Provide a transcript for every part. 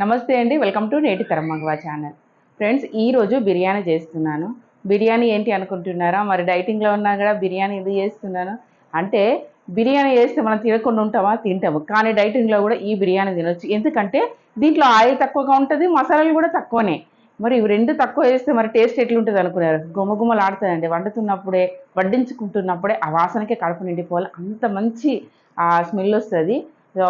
నమస్తే అండి welcome to నేటి తరమగవా ఛానల్. ఫ్రెండ్స్ ఈరోజు బిర్యానీ చేస్తున్నాను. బిర్యానీ ఏంటి అనుకుంటున్నారా? మరి డైటింగ్లో ఉన్నా కూడా బిర్యానీ ఎందుకు చేస్తున్నాను? అంటే బిర్యానీ చేస్తే మనం తినకుండా ఉంటామా? తింటాము. కానీ డైటింగ్లో కూడా ఈ బిర్యానీ తినొచ్చు. ఎందుకంటే దీంట్లో ఆయిల్ తక్కువగా ఉంటుంది మసాలాలు కూడా తక్కువనే. మరి ఇవి రెండు తక్కువ చేస్తే మరి టేస్ట్ ఎట్లుంటుంది అనుకున్నారు? గుమగుమలు ఆడుతుందండి వండుతున్నప్పుడే వడ్డించుకుంటున్నప్పుడే ఆ వాసనకే కడుపు నిండిపోవాలి. అంత మంచి ఆ స్మెల్ వస్తుంది. సో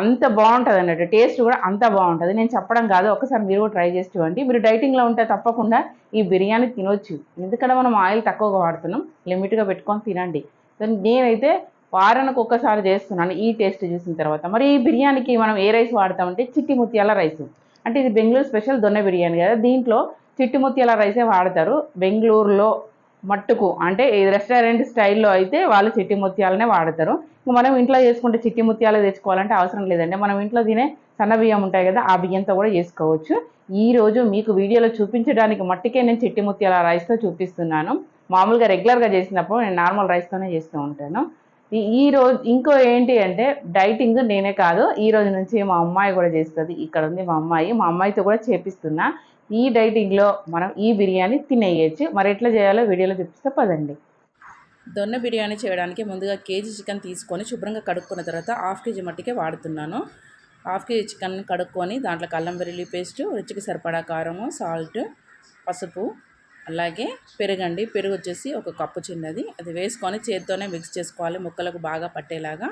అంత బాగుంటుంది అన్నట్టు టేస్ట్ కూడా అంత బాగుంటుంది. నేను చెప్పడం కాదు ఒకసారి మీరు కూడా ట్రై చేసి చూడండి. మీరు డైటింగ్లో ఉంటే తప్పకుండా ఈ బిర్యానీ తినొచ్చు. ఎందుకంటే మనం ఆయిల్ తక్కువగా వాడుతున్నాం లిమిట్గా పెట్టుకొని తినండి. సో నేనైతే వారానికి ఒక్కసారి చేస్తున్నాను ఈ టేస్ట్ చూసిన తర్వాత. మరి ఈ బిర్యానీకి మనం ఏ రైస్ వాడతామంటే చిట్టి ముత్యాల రైస్. అంటే ఇది బెంగళూరు స్పెషల్ దొన్న బిర్యానీ కదా దీంట్లో చిట్టి ముత్యాల రైసే వాడతారు. బెంగళూరులో మట్టుకు అంటే ఈ రెస్టారెంట్ స్టైల్లో అయితే వాళ్ళు చిట్టి ముత్యాలనే వాడతారు. ఇంక మనం ఇంట్లో చేసుకుంటే చిట్టి ముత్యాలు తెచ్చుకోవాలంటే అవసరం లేదండి. మనం ఇంట్లో తినే సన్న బియ్యం ఉంటాయి కదా ఆ బియ్యంతో కూడా చేసుకోవచ్చు. ఈరోజు మీకు వీడియోలో చూపించడానికి మట్టికే నేను చిట్టి ముత్యాల రైస్తో చూపిస్తున్నాను. మామూలుగా రెగ్యులర్గా చేసినప్పుడు నేను నార్మల్ రైస్తోనే చేస్తూ ఉంటాను. ఈ- ఈ రోజు ఇంకో ఏంటి అంటే డైటింగ్ నేనే కాదు. ఈ రోజు నుంచి మా అమ్మాయి కూడా చేస్తుంది. ఇక్కడ ఉంది మా అమ్మాయి. మా అమ్మాయితో కూడా చేపిస్తున్నా. ఈ డైటింగ్లో మనం ఈ బిర్యానీ తినేయచ్చు. మరి ఎట్లా చేయాలో వీడియోలో చూపిస్తే పదండి. దొన్న బిర్యానీ చేయడానికి ముందుగా కేజీ చికెన్ తీసుకొని శుభ్రంగా కడుక్కున్న తర్వాత హాఫ్ కేజీ మట్టికే వాడుతున్నాను. హాఫ్ కేజీ చికెన్ కడుక్కొని దాంట్లో అల్లం వెల్లుల్లి పేస్ట్ రుచికి సరిపడా కారము సాల్ట్ పసుపు అలాగే పెరుగండి. పెరుగు వచ్చేసి ఒక కప్పు చిన్నది. అది వేసుకొని చేతితోనే మిక్స్ చేసుకోవాలి. ముక్కలకు బాగా పట్టేలాగా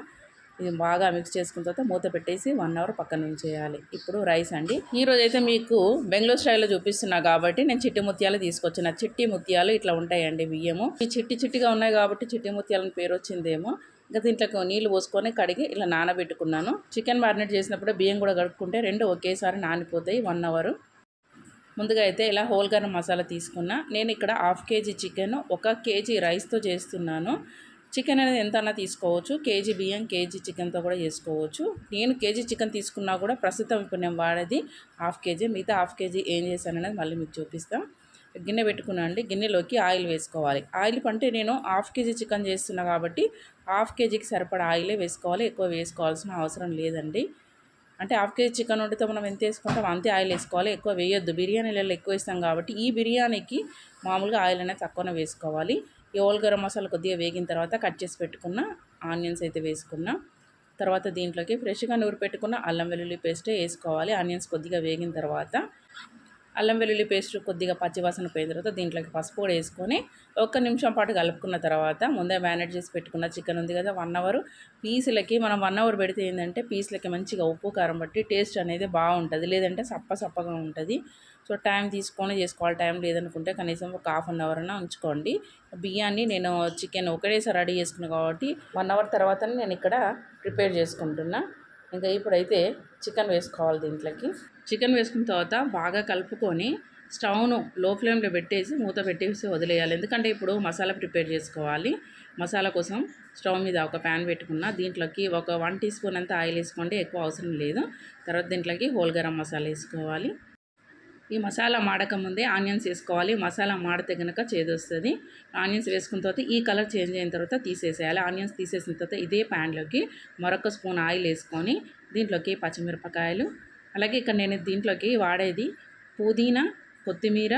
ఇది బాగా మిక్స్ చేసుకున్న తర్వాత మూత పెట్టేసి వన్ అవర్ పక్కన ఉంచేయాలి. ఇప్పుడు రైస్ అండి. ఈరోజు అయితే మీకు బెంగళూరు స్టైల్లో చూపిస్తున్నా కాబట్టి నేను చిట్టి ముత్యాలు తీసుకొచ్చిన. చిట్టి ముత్యాలు ఇట్లా ఉంటాయండి బియ్యము. ఈ చిట్టి చిట్టిగా ఉన్నాయి కాబట్టి చిట్టి ముత్యాలని పేరు వచ్చిందేమో. ఇంకా దీంట్లో నీళ్ళు పోసుకొని కడిగి ఇలా నానబెట్టుకున్నాను. చికెన్ మారినేట్ చేసినప్పుడు బియ్యం కూడా కడుక్కుంటే రెండు ఒకేసారి నానిపోతాయి వన్ అవర్ ముందుగా అయితే ఇలా హోల్ గరం మసాలా తీసుకున్నా. నేను ఇక్కడ హాఫ్ కేజీ చికెన్ ఒక కేజీ రైస్తో చేస్తున్నాను. చికెన్ అనేది ఎంత అన్నా తీసుకోవచ్చు. కేజీ బియ్యం కేజీ చికెన్తో కూడా చేసుకోవచ్చు. నేను కేజీ చికెన్ తీసుకున్నా కూడా ప్రస్తుతం ఇప్పుడు నేను వాడేది హాఫ్ కేజీ. మిగతా హాఫ్ కేజీ ఏం చేశాను అనేది మళ్ళీ మీకు చూపిస్తాం. గిన్నె పెట్టుకున్నా అండి. గిన్నెలోకి ఆయిల్ వేసుకోవాలి. ఆయిల్ అంటే నేను హాఫ్ కేజీ చికెన్ చేస్తున్నా కాబట్టి హాఫ్ కేజీకి సరిపడా ఆయిలే వేసుకోవాలి. ఎక్కువ వేసుకోవాల్సిన అవసరం లేదండి. అంటే హాఫ్ కేజీ చికెన్ వండితే మనం ఎంత వేసుకుంటాం అంతే ఆయిల్ వేసుకోవాలి. ఎక్కువ వేయొద్దు. బిర్యానీలలో ఎక్కువ వేస్తాం కాబట్టి ఈ బిర్యానీకి మామూలుగా ఆయిల్ అనేది తక్కువనే వేసుకోవాలి. ఈ ఓల్ గరం మసాలా కొద్దిగా వేగిన తర్వాత కట్ చేసి పెట్టుకున్న ఆనియన్స్ అయితే వేసుకున్నా తర్వాత దీంట్లోకి ఫ్రెష్గా నూరు పెట్టుకున్న అల్లం వెల్లుల్లి పేస్ట్ వేసుకోవాలి. ఆనియన్స్ కొద్దిగా వేగిన తర్వాత అల్లం వెల్లుల్లి పేస్ట్ కొద్దిగా పచ్చివాసన పోయిన తర్వాత దీంట్లోకి పసుపు కూడా వేసుకొని ఒక్క నిమిషం పాటు కలుపుకున్న తర్వాత ముందే మ్యారినేట్ చేసి పెట్టుకున్న చికెన్ ఉంది కదా వన్ అవర్ పీసులకి మనం వన్ అవర్ పెడితే ఏంటంటే పీసులకి మంచిగా ఉప్పు కారం బట్టి టేస్ట్ అనేది బాగుంటుంది. లేదంటే సప్ప సప్పగా ఉంటుంది. సో టైం తీసుకొని చేసుకోవాలి. టైం లేదనుకుంటే కనీసం ఒక హాఫ్ అన్ అవర్ అయినా ఉంచుకోండి. బియ్యాన్ని నేను చికెన్ ఒకటేసారి రెడీ చేసుకున్నాను కాబట్టి వన్ అవర్ తర్వాత నేను ఇక్కడ ప్రిపేర్ చేసుకుంటున్నా. ఇంకా ఇప్పుడైతే చికెన్ వేసుకోవాలి దీంట్లోకి. చికెన్ వేసుకున్న తర్వాత బాగా కలుపుకొని స్టవ్ను లో ఫ్లేమ్లో పెట్టేసి మూత పెట్టేసి వదిలేయాలి. ఎందుకంటే ఇప్పుడు మసాలా ప్రిపేర్ చేసుకోవాలి. మసాలా కోసం స్టవ్ మీద ఒక ప్యాన్ పెట్టుకున్న దీంట్లోకి ఒక వన్ టీ స్పూన్ అంతా ఆయిల్ వేసుకోండి ఎక్కువ అవసరం లేదు. తర్వాత దీంట్లోకి హోల్ గరం మసాలా వేసుకోవాలి. ఈ మసాలా మాడక ముందే ఆనియన్స్ వేసుకోవాలి. మసాలా మాడితే కనుక చేదొస్తుంది ఆనియన్స్ వేసుకున్న తర్వాత ఈ కలర్ చేంజ్ అయిన తర్వాత తీసేసేయాలి. ఆనియన్స్ తీసేసిన తర్వాత ఇదే ప్యాన్లోకి మరొక స్పూన్ ఆయిల్ వేసుకొని దీంట్లోకి పచ్చిమిరపకాయలు. అలాగే ఇక్కడ నేను దీంట్లోకి వాడేది పుదీనా కొత్తిమీర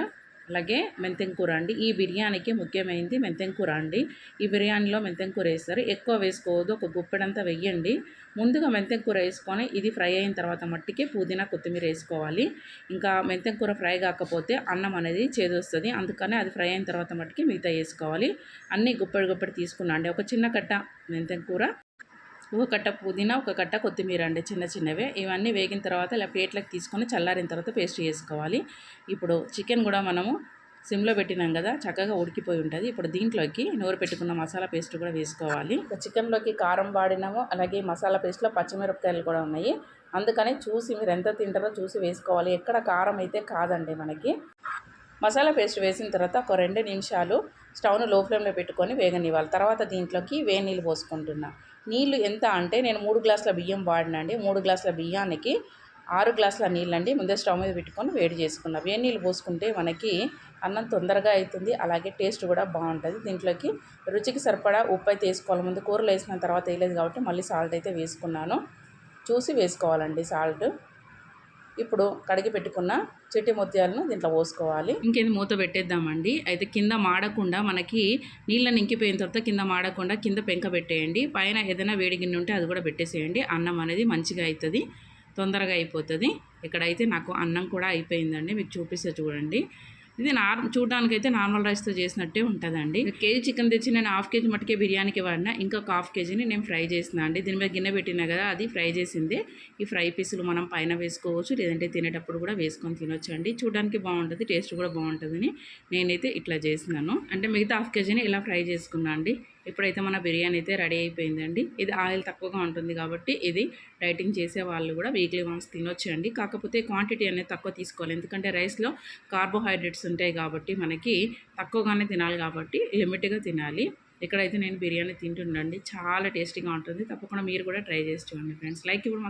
అలాగే మెంతెం కూర అండి. ఈ బిర్యానీకి ముఖ్యమైనది మెంతెంకూర అండి. ఈ బిర్యానీలో మెంతెంకూర వేస్తారు. ఎక్కువ వేసుకోవద్దు ఒక గుప్పెడంతా వెయ్యండి ముందుగా మెంతెంకూర వేసుకొని ఇది ఫ్రై అయిన తర్వాత మట్టికి పుదీనా కొత్తిమీర వేసుకోవాలి. ఇంకా మెంతెం కూర ఫ్రై కాకపోతే అన్నం అనేది చేదొస్తుంది. అందుకనే అది ఫ్రై అయిన తర్వాత మట్టికి మిగతా వేసుకోవాలి. అన్నీ గుప్పెడు గుప్పెడు తీసుకున్నా అండి. ఒక చిన్న కట్ట మెంతెం కూర. ఒక కట్ట పుదీనా ఒక కట్ట కొత్తిమీర అండి చిన్న చిన్నవే. ఇవన్నీ వేగిన తర్వాత ఇలా ప్లేట్లకు తీసుకొని చల్లారిన తర్వాత పేస్ట్ చేసుకోవాలి. ఇప్పుడు చికెన్ కూడా మనము సిమ్లో పెట్టినాం కదా చక్కగా ఉడికిపోయి ఉంటుంది. ఇప్పుడు దీంట్లోకి నోరు పెట్టుకున్న మసాలా పేస్ట్ కూడా వేసుకోవాలి. చికెన్లోకి కారం వాడినాము అలాగే మసాలా పేస్ట్లో పచ్చిమిరపకాయలు కూడా ఉన్నాయి. అందుకని చూసి మీరు ఎంత తింటారో చూసి వేసుకోవాలి. ఎక్కడ కారం అయితే కాదండి మనకి. మసాలా పేస్ట్ వేసిన తర్వాత ఒక రెండు నిమిషాలు స్టవ్ను లో ఫ్లేమ్లో పెట్టుకొని వేగనివ్వాలి. తర్వాత దీంట్లోకి వేడి నీళ్ళు పోసుకుంటున్నా. నీళ్ళు ఎంత అంటే నేను మూడు గ్లాసుల బియ్యం వాడినండి మూడు గ్లాసుల బియ్యానికి ఆరు గ్లాసుల నీళ్ళండి. ముందే స్టవ్ మీద పెట్టుకొని వేడి చేసుకున్నా. వేడి నీళ్ళు పోసుకుంటే మనకి అన్నం తొందరగా అవుతుంది అలాగే టేస్ట్ కూడా బాగుంటుంది. దీంట్లోకి రుచికి సరిపడా ఉప్పు అయితే వేసుకోవాలి. ముందు కూరలు వేసిన తర్వాత వేయలేదు కాబట్టి మళ్ళీ సాల్ట్ అయితే వేసుకున్నాను. చూసి వేసుకోవాలండి సాల్ట్. ఇప్పుడు కడిగి పెట్టుకున్న చెట్టి ముత్యాలను దీంట్లో పోసుకోవాలి. ఇంకేది మూత పెట్టేద్దామండి. అయితే కింద మాడకుండా మనకి నీళ్ళ నింకిపోయిన తర్వాత కింద మాడకుండా కింద పెంక పెట్టేయండి. పైన ఏదైనా వేడి గిన్నె ఉంటే అది కూడా పెట్టేసేయండి. అన్నం అనేది మంచిగా అవుతుంది తొందరగా అయిపోతుంది. ఇక్కడైతే నాకు అన్నం కూడా అయిపోయిందండి. మీకు చూపిస్తే చూడండి. ఇది నార్ చూడడానికైతే నార్మల్ రైస్తో చేసినట్టే ఉంటుందండి. కేజీ చికెన్ తెచ్చి నేను హాఫ్ కేజీ మటుకే బిర్యానీకి వాడినా ఇంకొక హాఫ్ కేజీని నేను ఫ్రై చేసిన అండి. దీని మీద గిన్నె పెట్టినా కదా అది ఫ్రై చేసిందే. ఈ ఫ్రై పీసులు మనం పైన వేసుకోవచ్చు లేదంటే తినేటప్పుడు కూడా వేసుకొని తినొచ్చు అండి. చూడడానికి బాగుంటుంది టేస్ట్ కూడా బాగుంటుందని నేనైతే ఇట్లా చేసినాను. అంటే మిగతా హాఫ్ కేజీని ఇలా ఫ్రై చేసుకున్నా అండి. ఇప్పుడైతే మన బిర్యానీ అయితే రెడీ అయిపోయిందండి ఇది ఆయిల్ తక్కువగా ఉంటుంది కాబట్టి ఇది డైటింగ్ చేసే వాళ్ళు కూడా వీక్లీ వన్స్ తినొచ్చండి. కాకపోతే క్వాంటిటీ అనేది తక్కువ తీసుకోవాలి. ఎందుకంటే రైస్లో కార్బోహైడ్రేట్స్ ఉంటాయి కాబట్టి మనకి తక్కువగానే తినాలి కాబట్టి లిమిట్గా తినాలి. ఇక్కడైతే నేను బిర్యానీ తింటుండండి చాలా టేస్టీగా ఉంటుంది. తప్పకుండా మీరు కూడా ట్రై చేసి చూడండి ఫ్రెండ్స్ లైక్ ఇప్పుడు